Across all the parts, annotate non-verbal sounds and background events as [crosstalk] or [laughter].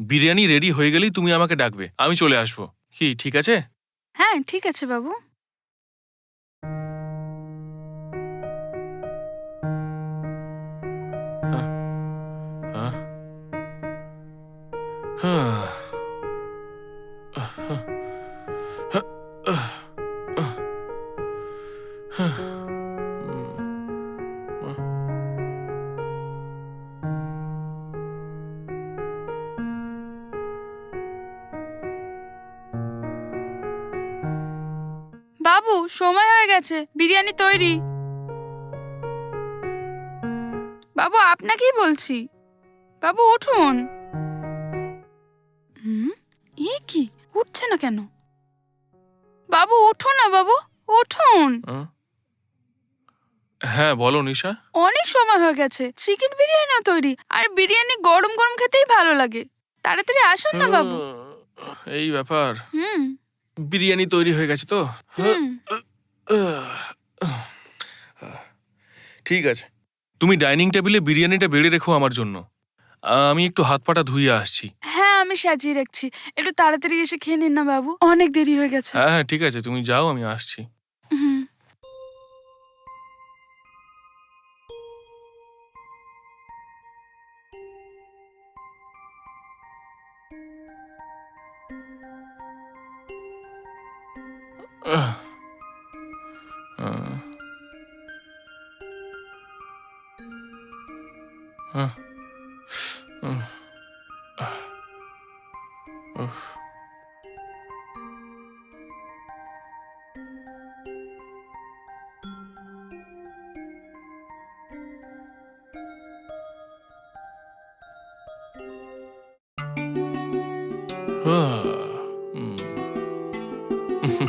Biryani ready হয়ে গেলেই তুমি আমাকে ডাকবে। আমি চলে আসব। কি ঠিক আছে? হ্যাঁ ঠিক আছে বাবু। হ্যাঁ। সময় হয়ে গেছে বিরিয়ানি তৈরি। বাবু আপনাকেই বলছি। বাবু উঠুন। হুম? এ কি? উঠছে না কেন? বাবু উঠুন না বাবু উঠুন। হ্যাঁ? বলো নিশা। অনেক সময় হয়ে গেছে চিকেন বিরিয়ানিও তৈরি আর বিরিয়ানি গরম গরম খেতেই ভালো লাগে। তাড়াতাড়ি আসুন না বাবু। এই ব্যাপার। হুম। বিরিয়ানি তৈরি হয়ে গেছে তো? হুম। ঠিক আছে। তুমি ডাইনিং টেবিলে বিরিয়ানিটা বেড়ে রেখো আমার জন্য। আমি একটু হাত পাটা ধুইয়ে আসছি। হ্যাঁ আমি সাজিয়ে রাখছি। একটু তাড়াতাড়ি এসে খেয়ে নিন না বাবু। অনেক দেরি হয়ে গেছে। হ্যাঁ হ্যাঁ ঠিক আছে। তুমি যাও আমি আসছি। উফ। আহ। হুম। হুম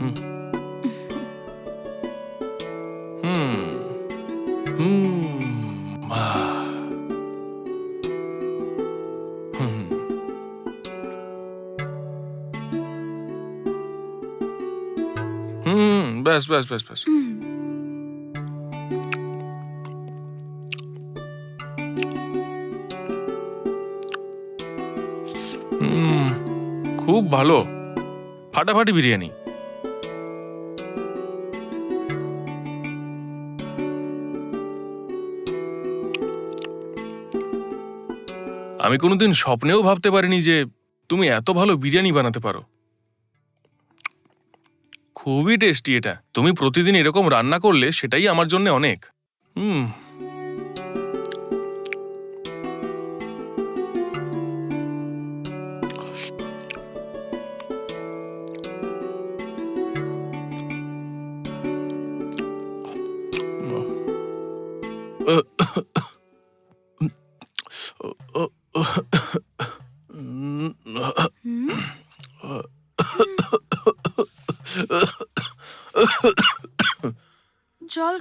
হুম আহ। হুম ব্যাস ব্যাস ব্যাস ব্যাস হুম খুব ভালো। ফাটাফাটি বিরিয়ানি। আমি কোনোদিন স্বপ্নেও ভাবতে পারিনি যে তুমি এত ভালো বিরিয়ানি বানাতে পারো। খুবই টেস্টি এটা। তুমি প্রতিদিন এরকম রান্না করলে সেটাই আমার জন্য অনেক। হুম।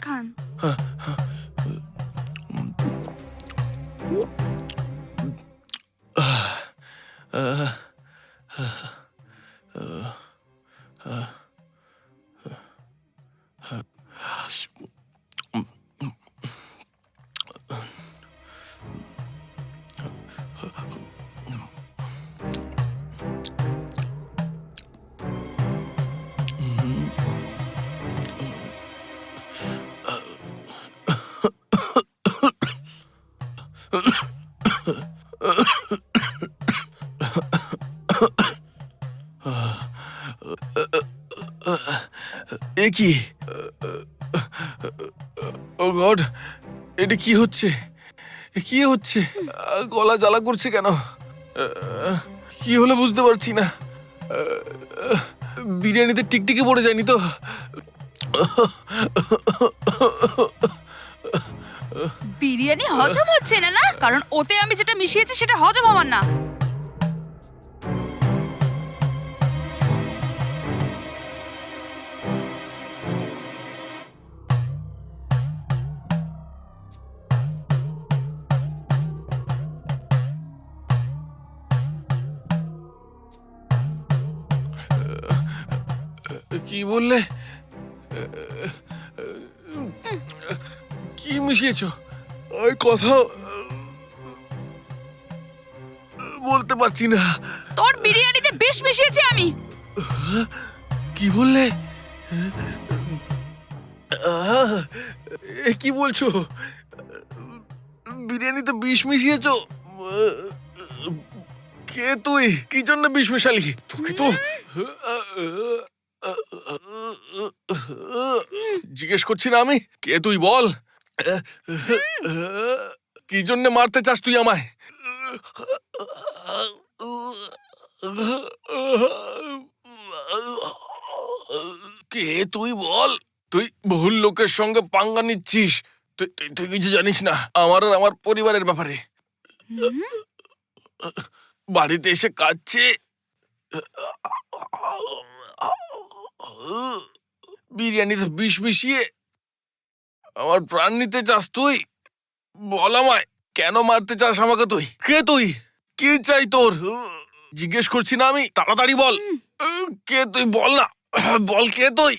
জল খান [sighs] এ কি? ও গড এটা কি হচ্ছে? এ কি হচ্ছে? গলা জ্বালা করছে কেন? কি হলো বুঝতে পারছি না। বিরিয়ানিতে টিকটিকি পড়ে যায়নি তো? বিরিয়ানি হজম হচ্ছে না না? কারণ ওতে আমি যেটা মিশিয়েছি সেটা হজম হওয়ার না। কি বললে? কি মিশিয়েছ? ওই কথা বলতে পারছি না। তোর বিরিয়ানিতে বিষ মিশিয়েছি আমি। কি বললে? কি বলছো? বিরিয়ানিতে বিষ মিশিয়েছো? কে তুই? কি জন্য বিষ মেশালি? তোকে তো জিজ্ঞেস করছি না আমি? কে তুই বল? কি জন্য মারতে চাস তুই আমায়? কে তুই বল? তুই ভুল লোকের সঙ্গে পাঙ্গা নিচ্ছিস। তুই, তুই- তুই কিছু জানিস না? আমার আর আমার পরিবারের ব্যাপারে। বাড়িতে এসে কাঁদছে। বিরিয়ানিতে বিষ মিশিয়ে আমার প্রাণ নিতে চাস তুই? বল আমায় কেন মারতে চাস আমাকে তুই? কে তুই? কি চাই তোর? জিজ্ঞেস করছি না আমি তাড়াতাড়ি বল। কে তুই? বল না। বল কে তুই?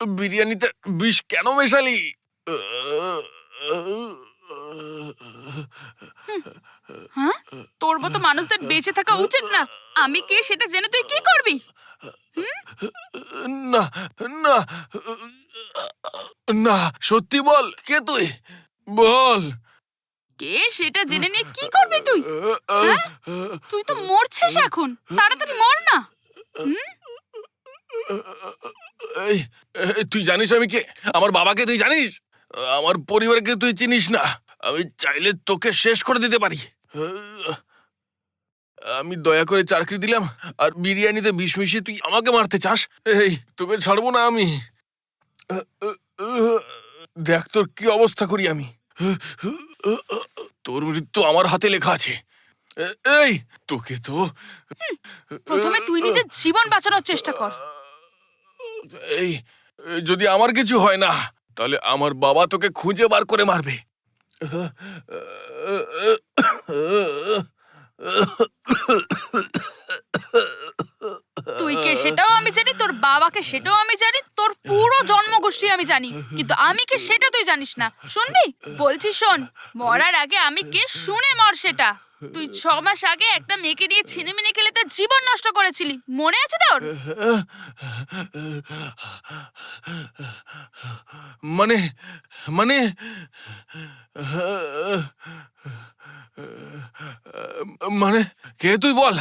বিরিয়ানিতে বিষ কেন মেশালি? হ্যাঁ? তোর মতো মানুষদের বেঁচে থাকা উচিত না। আমি কে সেটা জেনে তুই কি করবি? না না না সত্যি বল কে তুই? বল। কে সেটা জেনে নিয়ে কি করবি তুই? হ্যাঁ? তুই তো মরছিস এখন তাড়াতাড়ি মর না। তুই জানিস আমি কে? আমার বাবাকে তুই জানিস? আমার পরিবারকে তুই চিনিস না। আমি চাইলে তোকে শেষ করে দিতে পারি। আমি দয়া করে চাকরি দিলাম আর বিরিয়ানিতে বিষ মিশিয়ে তুই আমাকে মারতে চাস? এই তোকে ছাড়বো না আমি। দেখ তোর কি অবস্থা করি আমি। তোর মৃত্যু আমার হাতে লেখা আছে। এই তোকে তো প্রথমে তুই নিজের জীবন বাঁচানোর চেষ্টা কর। এই যদি আমার কিছু হয় না তাহলে আমার বাবা তোকে খুঁজে বার করে মারবে। তুই কে সেটাও আমি জানি, তোর বাবাকে সেটাও আমি জানি, তোর পুরো জন্মগোষ্ঠী আমি জানি, কিন্তু আমি কে সেটা তুই জানিস না। শুনবি? বলছি শোন, মরার আগে আমি কে শুনে মর সেটা। তুই ছ মাস আগে একটা মেয়েকে নিয়ে ছিনিমিনি খেলে তার জীবন নষ্ট করেছিলি। মনে আছে তোর? মানে মানে মানে কে তুই বল?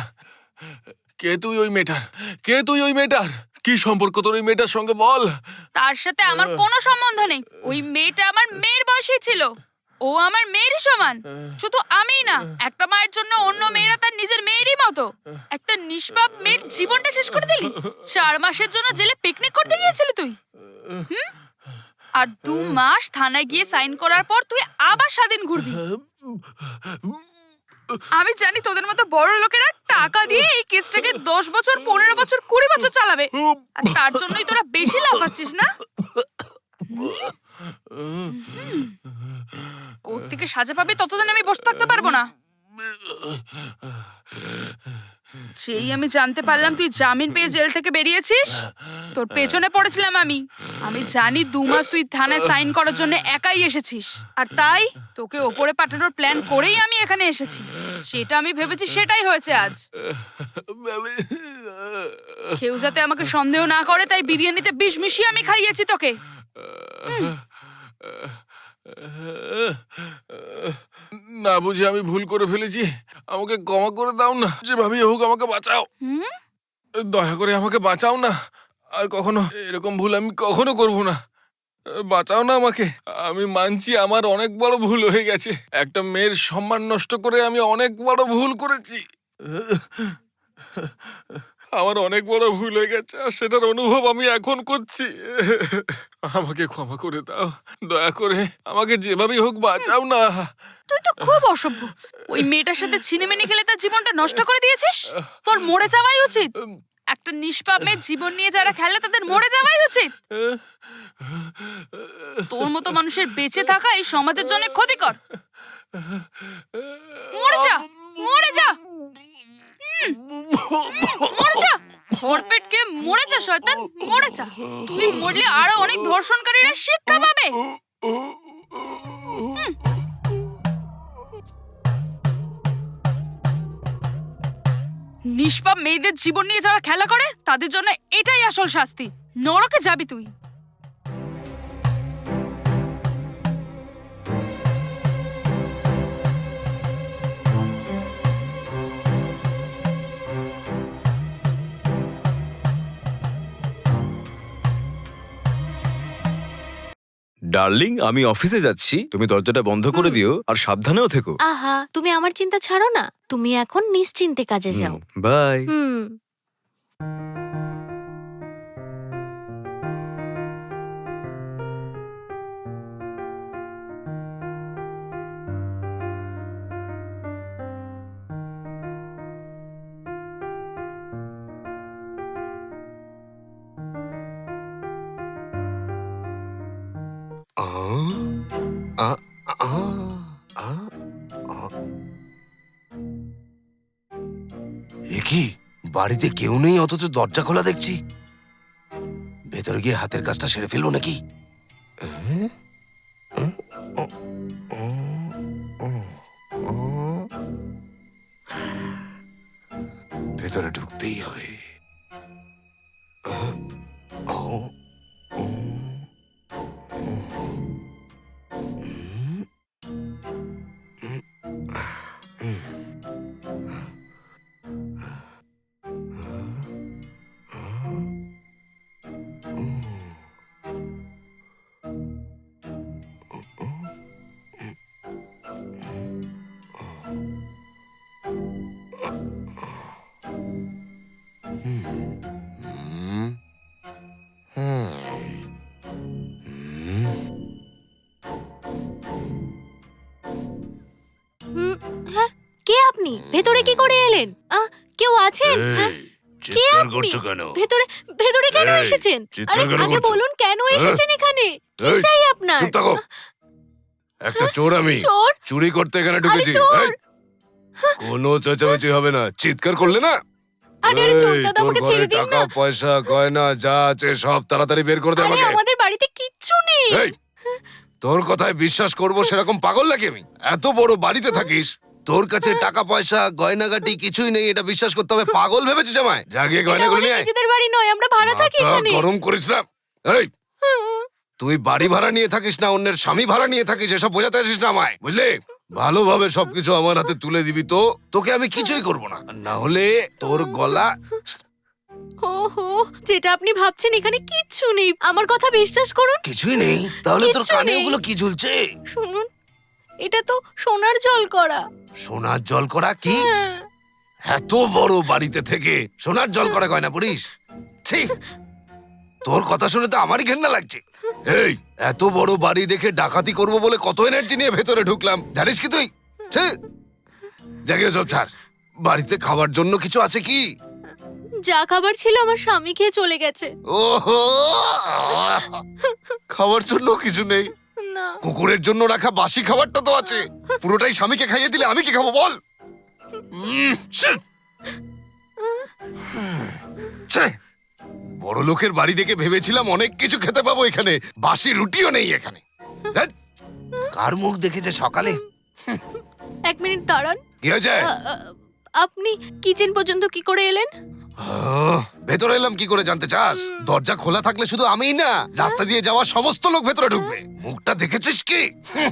কে তুই ওই মেয়েটার? কে তুই ওই মেয়েটার? কি সম্পর্ক তোর ওই মেয়েটার সঙ্গে বল? তার সাথে আমার কোনো সম্বন্ধ নেই। ওই মেয়েটা আমার মেয়ের বয়সী ছিল। ও আমার মেয়েরই সমান। শুধু আমিই না একটা মায়ের জন্য অন্য মেয়েরা তার নিজের মেয়েরই মতো। একটা নিষ্পাপ মেয়ের জীবনটা শেষ করে দিলি। চার মাসের জন্য জেলে পিকনিক করতে গিয়েছিলি তুই। হুম? আর দু মাস থানায় গিয়ে সাইন করার পর তুই আবার স্বাধীন ঘুরবি। আমি জানি তোদের মতো বড় লোকেরা টাকা দিয়ে এই কেসটাকে দশ বছর পনেরো বছর কুড়ি বছর চালাবে। আর তার জন্যই তোরা বেশি লাফাচ্ছিস না? থেকে সাজা পাবি, ততদিন আমি বসে থাকতে পারব না। যেই আমি জানতে পারলাম তুই জামিন পেয়ে জেল থেকে বেরিয়েছিস, তোর পেছনে পড়েছিলাম আমি। আমি জানি দু মাস তুই থানায় সাইন করার জন্য একাই এসেছিস। আর তাই তোকে ওপরে পাঠানোর প্ল্যান করেই আমি এখানে এসেছি। সেটা আমি ভেবেছি সেটাই হয়েছে আজ। কেউ যাতে আমাকে সন্দেহ না করে, তাই বিরিয়ানিতে বিষ মিশিয়ে আমি খাইয়েছি তোকে। না বুঝে আমি ভুল করে ফেলেছি? আমাকে ক্ষমা করে দাও না। যেভাবেই হোক আমাকে বাঁচাও। দয়া করে আমাকে বাঁচাও না। আর কখনো এরকম ভুল আমি কখনো করব না। বাঁচাও না আমাকে। আমি মানছি আমার অনেক বড় ভুল হয়ে গেছে। একটা মেয়ের সম্মান নষ্ট করে আমি অনেক বড় ভুল করেছি। আমার অনেক বড় ভুল হয়ে গেছে আর সেটার অনুভব আমি এখন করছি। আমাকে ক্ষমা করে দাও। দয়া করে আমাকে যেভাবেই হোক বাঁচাও না। তুই তো খুব অসভ্য। ওই মেয়েটার সাথে ছিনেমিনি খেলে তার জীবনটা নষ্ট করে দিয়েছিস? তোর মরে যাওয়াই উচিত। একটা নিষ্পাপ জীবন নিয়ে যারা খেলে তাদের মরে যাওয়াই উচিত। তোর মতো মানুষের বেঁচে থাকা এই সমাজের জন্য ক্ষতিকর মরে যা মরে যা মরে যা ভরপেটকে মরে যা শয়তান, মরে যা। তুই মরলে আরও অনেক ধর্ষণকারীরা শিক্ষা পাবে। নিষ্পাপ মেয়েদের জীবন নিয়ে যারা খেলা করে, তাদের জন্য এটাই আসল শাস্তি। নরকে যাবি তুই। ডার্লিং আমি অফিসে যাচ্ছি। তুমি দরজাটা বন্ধ করে দিও আর সাবধানেও থেকো। আহা তুমি আমার চিন্তা ছাড়ো না। তুমি এখন নিশ্চিন্তে কাজে যাও। বাই হুম। কি? বাড়িতে কেউ নেই, অথচ দরজা খোলা দেখছি। ভেতরে গিয়ে হাতের কাজটা সেরে ফেলব নাকি? কে আপনি? ভেতরে কি করে এলেন? কেউ আছেন? হ্যাঁ, কে আপনি? ভেতরে ভেতরে কেন এসেছেন? চিৎকার আরে আগে বলুন কেন এসেছেন এখানে? কি চাই আপনার? চুপ একটা চোর আমি। চোর? চুরি করতে এখানে ঢুকেছি। কোনো চেঁচামেচি হবে না। চিৎকার করলে না? আরে আরে দাদা তোর আমাকে ছেড়ে দিন টাকা পয়সা গয়না যা আছে সব তাড়াতাড়ি বের করে দে আরে আমাকে। আমাদের বাড়িতে কিচ্ছু নেই। এই তোর কথায় বিশ্বাস করব সেরকম পাগল নাকি আমি? এত বড় বাড়িতে থাকিস তোর কাছে টাকা পয়সা গয়নাগাটি কিছুই নেই এটা বিশ্বাস করতে হবে। পাগল ভেবেছিস আমায়? জাগিয়ে এটা গয়নাগুলো আমাদের নিয়ে আয়। নিজেদের বাড়ি নয় আমরা ভাড়া থাকি মাথা এখানে। গরম করিস না। এই তুই বাড়ি ভাড়া নিয়ে থাকিস না অন্যের স্বামী ভাড়া নিয়ে থাকিস এসব বোঝাতে আসিস না আমায় বুঝলি? ভালোভাবে সবকিছু আমার হাতে তুলে দিবি তো। তোকে আমি কিছুই করব না। না হলে তোর গলা ওহো যেটা আপনি ভাবছেন এখানে কিচ্ছু নেই। আমার কথা বিশ্বাস করুন। কিছুই নেই। তাহলে তোর কিচ্ছু কানে নেই। ওগুলো কি ঝুলছে? শুনুন এটা তো সোনার জল করা। সোনার জল করা কি? হ্যাঁ। এত বড় বাড়িতে থেকে সোনার জল করা গয়না ছি। তোর কথা শুনে তো আমারই ঘেন্না লাগছে। এই এত বড় বাড়ি দেখে ডাকাতি করব বলে কত এনার্জি নিয়ে ভেতরে ঢুকলাম। জানিস কি তুই? জাগিয়ে সব ছাড়। বাড়িতে খাবার জন্য কিছু আছে কি? যা খাবার ছিল আমার স্বামী খেয়ে চলে গেছে। ওহো! খাবার জন্য কিছু নেই। না। কুকুরের জন্য রাখা বাসি খাবারটা তো আছে। পুরোটাই স্বামীকে খাইয়ে দিলে আমি কি খাব বল। ছি। বড় লোকের বাড়ি দেখে ভেবেছিলাম অনেক কিছু খেতে পাবো এখানে। বাসি রুটিও নেই এখানে। ধ্যাৎ, কার মুখ দেখেছে সকালে? এক মিনিট দাঁড়ান। কি হয়েছে? আ, আ, আপনি কিচেন পর্যন্ত কি করে এলেন? আহ, ভেতরে এলাম কি করে জানতে চাস? দরজা খোলা থাকলে শুধু আমিই না রাস্তা দিয়ে যাওয়া সমস্ত লোক ভেতরে ঢুকবে। মুখটা দেখেছিস কি? হুঁ,